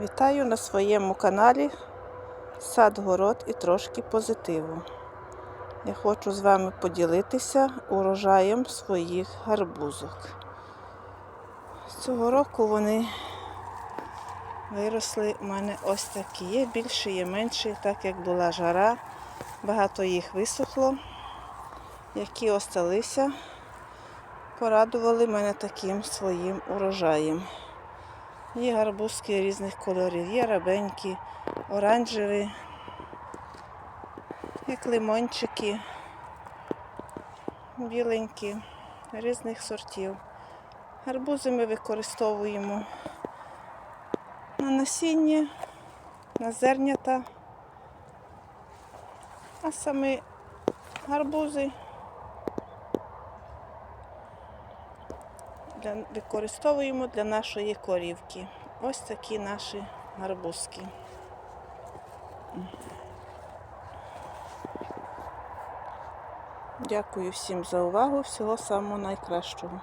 Вітаю на своєму каналі Сад Город і трошки позитиву. Я хочу з вами поділитися урожаєм своїх гарбузок. Цього року вони виросли у мене ось такі. Є більше, є менші, так як була жара. Багато їх висохло. Які осталися, порадували мене таким своїм урожаєм. Є гарбузки різних кольорів, є рабенькі, оранжеві, як лимончики, біленькі, різних сортів. Гарбузи ми використовуємо на насіння, на зернята, а самі гарбузи для, використовуємо для нашої корівки. Ось такі наші гарбузки. Дякую всім за увагу. Всього самого найкращого.